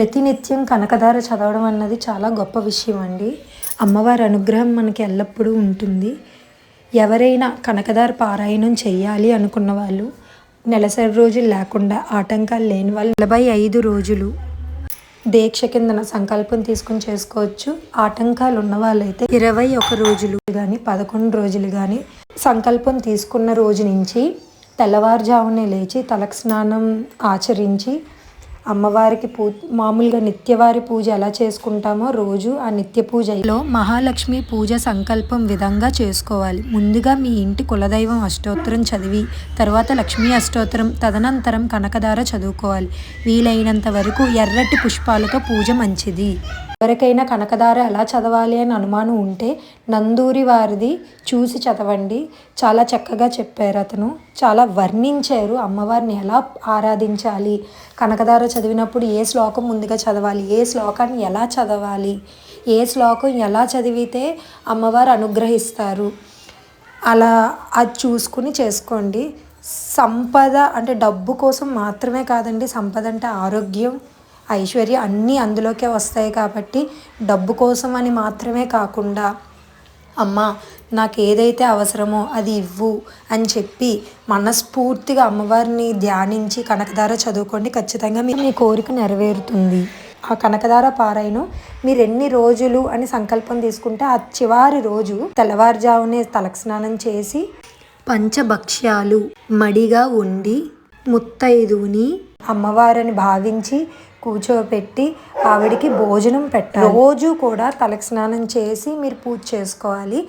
ప్రతినిత్యం కనకధార చదవడం అన్నది చాలా గొప్ప విషయం అండి. అమ్మవారి అనుగ్రహం మనకి ఎల్లప్పుడూ ఉంటుంది. ఎవరైనా కనకధార పారాయణం చేయాలి అనుకున్న వాళ్ళు నెలసరి రోజులు లేకుండా ఆటంకాలు లేని వాళ్ళు నలభై ఐదు రోజులు దీక్ష కిందన సంకల్పం తీసుకుని చేసుకోవచ్చు. ఆటంకాలు ఉన్న వాళ్ళైతే ఇరవై ఒక రోజులు కానీ పదకొండు రోజులు కానీ సంకల్పం తీసుకున్న రోజు నుంచి తెల్లవారుజామునే లేచి తలకు స్నానం ఆచరించి అమ్మవారికి పూ మామూలుగా నిత్యవారి పూజ ఎలా చేసుకుంటామో రోజు ఆ నిత్య పూజలో మహాలక్ష్మి పూజ సంకల్పం విధంగా చేసుకోవాలి. ముందుగా మీ ఇంటి కులదైవం అష్టోత్తరం చదివి తర్వాత లక్ష్మీ అష్టోత్తరం తదనంతరం కనకధార చదువుకోవాలి. వీలైనంత వరకు ఎర్రటి పుష్పాలతో పూజ మంచిది. ఎవరికైనా కనకదార ఎలా చదవాలి అని అనుమానం ఉంటే నందూరి వారిది చూసి చదవండి. చాలా చక్కగా చెప్పారు అతను. చాలా వర్ణించారు అమ్మవారిని ఎలా ఆరాధించాలి కనకదార చదివినప్పుడు ఏ శ్లోకం ముందుగా చదవాలి ఏ శ్లోకాన్ని ఎలా చదవాలి ఏ శ్లోకం ఎలా చదివితే అమ్మవారు అనుగ్రహిస్తారు. అలా అది చూసుకుని చేసుకోండి. సంపద అంటే డబ్బు కోసం మాత్రమే కాదండి సంపద అంటే ఆరోగ్యం. ఐశ్వర్య అన్నీ అందులోకే వస్తాయి కాబట్టి డబ్బు కోసం అని మాత్రమే కాకుండా అమ్మ నాకు ఏదైతే అవసరమో అది ఇవ్వు అని చెప్పి మనస్ఫూర్తిగా అమ్మవారిని ధ్యానించి కనకధార చదువుకోండి. ఖచ్చితంగా మీ మీ కోరిక నెరవేరుతుంది. ఆ కనకధార పారాయణం మీరు ఎన్ని రోజులు అని సంకల్పం తీసుకుంటే ఆ చివరి రోజు తెల్లవారుజామునే తలస్నానం చేసి పంచభక్ష్యాలు మడిగా ఉండి ముత్తైదువుని అమ్మవారని భావించి కూర్చోబెట్టి ఆవిడికి భోజనం పెట్టాలి. రోజు కూడా తలకి స్నానం చేసి మీరు పూజ చేసుకోవాలి.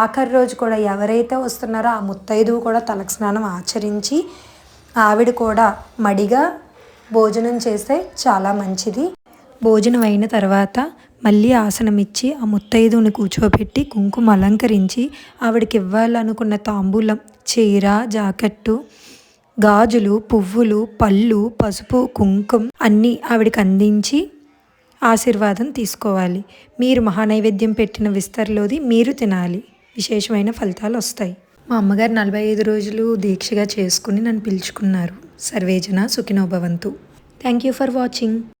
ఆఖరి రోజు కూడా ఎవరైతే వస్తున్నారో ఆ ముత్తైదువు కూడా తలకి స్నానం ఆచరించి ఆవిడ కూడా మడిగా భోజనం చేస్తే చాలా మంచిది. భోజనం అయిన తర్వాత మళ్ళీ ఆసనం ఇచ్చి ఆ ముత్తైదుని కూర్చోబెట్టి కుంకుమ అలంకరించి ఆవిడకి ఇవ్వాలనుకున్న తాంబూలం చీర జాకెట్టు గాజులు పువ్వులు పళ్ళు పసుపు కుంకుమ అన్నీ ఆవిడకి అందించి ఆశీర్వాదం తీసుకోవాలి. మీరు మహానైవేద్యం పెట్టిన విస్తరలోది మీరు తినాలి. విశేషమైన ఫలితాలు వస్తాయి. మా అమ్మగారు నలభై ఐదు రోజులు దీక్షగా చేసుకుని నన్ను పిలుచుకున్నారు. సర్వేజన Sukhinobhavantu thank you for watching